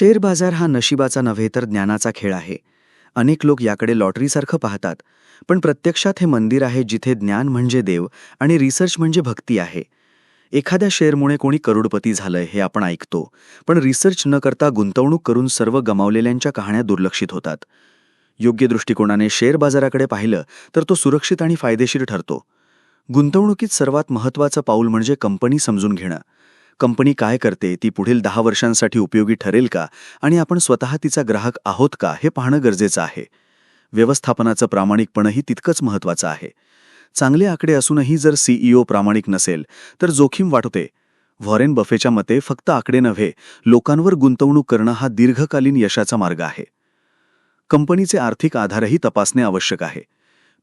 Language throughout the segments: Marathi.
शेअर बाजार हा नशिबाचा नव्हे तर ज्ञानाचा खेळ आहे. अनेक लोक याकडे लॉटरीसारखं पाहतात पण प्रत्यक्षात हे मंदिर आहे जिथे ज्ञान म्हणजे देव आणि रिसर्च म्हणजे भक्ती आहे. एखाद्या शेअरमुळे कोणी करोडपती झालंय हे आपण ऐकतो पण रिसर्च न करता गुंतवणूक करून सर्व गमावलेल्यांच्या कहाण्या दुर्लक्षित होतात. योग्य दृष्टिकोनाने शेअर बाजाराकडे पाहिलं तर तो सुरक्षित आणि फायदेशीर ठरतो. गुंतवणुकीत सर्वात महत्त्वाचं पाऊल म्हणजे कंपनी समजून घेणं. कंपनी काय करते ती पुढील दहा वर्षांसाठी उपयोगी ठरेल का आणि आपण स्वतः तिचा ग्राहक आहोत का हे पाहणं गरजेचं आहे. व्यवस्थापनाचं प्रामाणिकपणही तितकंच महत्त्वाचं आहे. चांगले आकडे असूनही जर सीईओ प्रामाणिक नसेल तर जोखीम वाटते व्हॉरेन बफेच्या मते फक्त आकडे नव्हे लोकांवर गुंतवणूक करणं हा दीर्घकालीन यशाचा मार्ग आहे. कंपनीचे आर्थिक आधारही तपासणे आवश्यक आहे.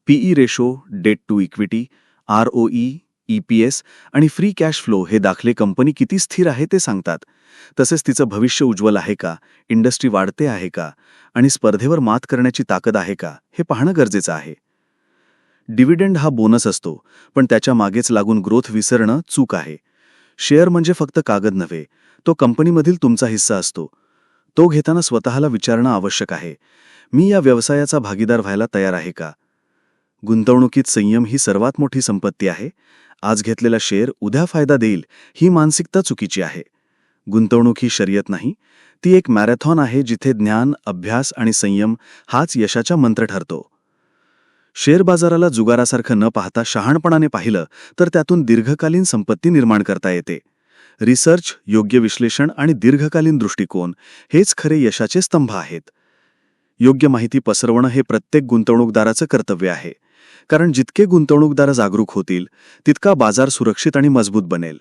PE ratio debt to equity ROE EPS आणि फ्री कॅश फ्लो हे दाखले कंपनी किती स्थिर आहे ते सांगतात. तसेच तिचं भविष्य उज्ज्वल आहे का? इंडस्ट्री वाढते आहे का? आणि स्पर्धेवर मात करण्याची ताकद आहे का? हे पाहणं गरजेचं आहे. डिव्हिडंड हा बोनस असतो पण त्याच्या मागेच लागून ग्रोथ विसरणं चूक आहे. शेअर म्हणजे फक्त कागद नव्हे तो कंपनीमधील तुमचा हिस्सा असतो. तो घेताना स्वतःला विचारणं आवश्यक आहे. मी या व्यवसायाचा भागीदार व्हायला तयार आहे का? गुंतवणुकीत संयम ही सर्वात मोठी संपत्ती आहे. आज घेतलेला शेअर उद्या फायदा देईल ही मानसिकता चुकीची आहे. गुंतवणूक ही शर्यत नाही ती एक मॅरेथॉन आहे जिथे ज्ञान अभ्यास आणि संयम हाच यशाचा मंत्र ठरतो. शेअर बाजाराला जुगारासारखं न पाहता शहाणपणाने पाहिलं तर त्यातून दीर्घकालीन संपत्ती निर्माण करता येते. रिसर्च योग्य विश्लेषण आणि दीर्घकालीन दृष्टिकोन हेच खरे यशाचे स्तंभ आहेत. योग्य माहिती पसरवणं हे प्रत्येक गुंतवणूकदाराचं कर्तव्य आहे. कारण जितके गुंतवणूकदार जागरूक होतील तितका बाजार सुरक्षित आणि मजबूत बनेल.